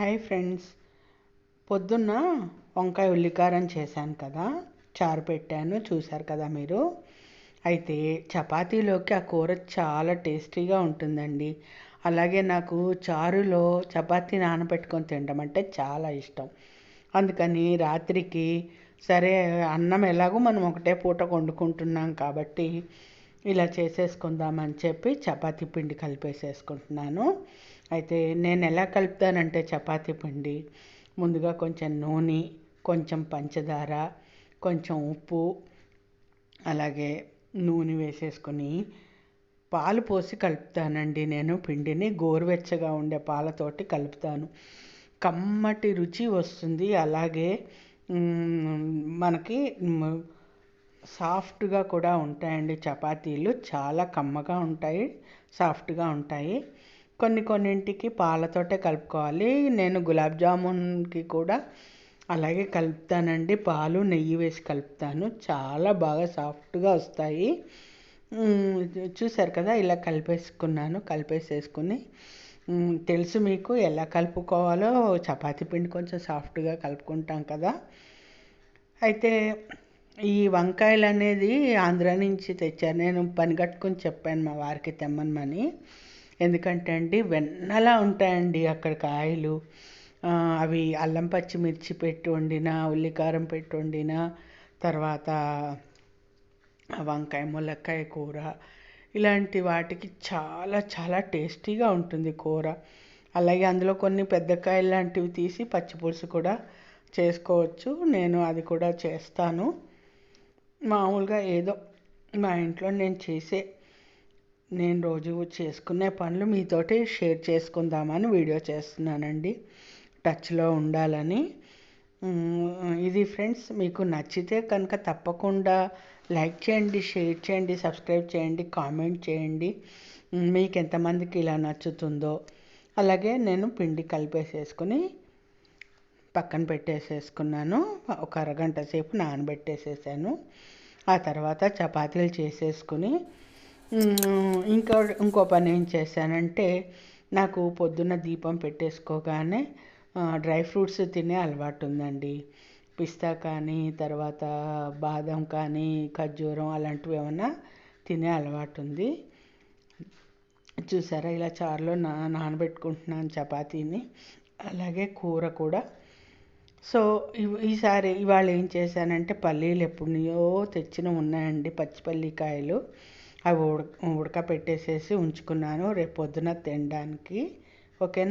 Hi friends. పొద్దున్న వంకాయ ఉల్లికారం చేశాను కదా. చారు పెట్టాను చూశారు కదా మీరు. అయితే చపాతీలోకి ఆ కూర చాలా టేస్టీగా ఉంటుందండి. అలాగే నాకు చారులో చపాతీ నానబెట్టుకొని తినడం అంటే చాలా ఇష్టం. అందుకని రాత్రికి సరే అన్నం ఎలాగో మనం ఒకటే పూట వండుకుంటున్నాం కాబట్టి ఇలా చేసేసుకుందామని చెప్పి చపాతీ పిండి కలిపేసేసుకుంటున్నాను. అయితే నేను ఎలా కలుపుతానంటే చపాతీ పిండి ముందుగా కొంచెం నూనె కొంచెం పంచదార కొంచెం ఉప్పు అలాగే నూనె వేసేసుకొని పాలు పోసి కలుపుతానండి నేను పిండిని. గోరువెచ్చగా ఉండే పాలతోటి కలుపుతాను. కమ్మటి రుచి వస్తుంది. అలాగే మనకి సాఫ్ట్గా కూడా ఉంటాయండి చపాతీలు. చాలా కమ్మగా ఉంటాయి సాఫ్ట్గా ఉంటాయి. కొన్ని కొన్నింటికి పాలతోటే కలుపుకోవాలి. నేను గులాబ్ జామున్కి కూడా అలాగే కలుపుతానండి. పాలు నెయ్యి వేసి కలుపుతాను. చాలా బాగా సాఫ్ట్గా వస్తాయి. చూసారు కదా ఇలా కలిపేసుకున్నాను కలిపేసేసుకుని తెలుసు మీకు ఎలా కలుపుకోవాలో. చపాతీ పిండి కొంచెం సాఫ్ట్గా కలుపుకుంటాం కదా. అయితే ఈ వంకాయలు అనేది ఆంధ్ర నుంచి తెచ్చారు. నేను పని కట్టుకొని చెప్పాను మా వారికి తెమ్మనమని. ఎందుకంటే అండి వెన్నలా ఉంటాయండి అక్కడ కాయలు అవి అల్లం పచ్చిమిర్చి పెట్టి వండిన ఉల్లికారం పెట్టి వండిన తర్వాత వంకాయ ములక్కాయ కూర. ఇలాంటి వాటికి చాలా చాలా టేస్టీగా ఉంటుంది కూర. అలాగే అందులో కొన్ని పెద్ద కాయలు లాంటివి తీసి పచ్చిపులుసు కూడా చేసుకోవచ్చు. నేను అది కూడా చేస్తాను. మామూలుగా ఏదో మా ఇంట్లో నేను చేసే నేను రోజు చేసుకునే పనులు మీతోటి షేర్ చేసుకుందామని వీడియో చేస్తున్నానండి. టచ్లో ఉండాలని. ఇది ఫ్రెండ్స్ మీకు నచ్చితే కనుక తప్పకుండా లైక్ చేయండి షేర్ చేయండి సబ్స్క్రైబ్ చేయండి కామెంట్ చేయండి. మీకు ఎంతమందికి ఇలా నచ్చుతుందో. అలాగే నేను పిండి కలిపేసేసుకుని పక్కన పెట్టేసేసుకున్నాను. ఒక అరగంట సేపు నానబెట్టేసేసాను. ఆ తర్వాత చపాతీలు చేసేసుకుని ఇంకో ఇంకో పని ఏం చేశానంటే నాకు పొద్దున్న దీపం పెట్టేసుకోగానే డ్రై ఫ్రూట్స్ తినే అలవాటు ఉందండి. పిస్తా కానీ తర్వాత బాదం కానీ ఖర్జూరం అలాంటివి ఏమన్నా తినే అలవాటు ఉంది. చూసారా ఇలా చారులో నా నానబెట్టుకుంటున్నాను చపాతీని. అలాగే కూర కూడా సో ఈసారి ఇవాళ ఏం చేశానంటే పల్లీలు ఎప్పుడుయో తెచ్చిన ఉన్నాయండి పచ్చిపల్లికాయలు అవి ఉడక ఉడకపెట్టేసేసి ఉంచుకున్నాను. రేపు పొద్దున తినడానికి. ఓకేనా?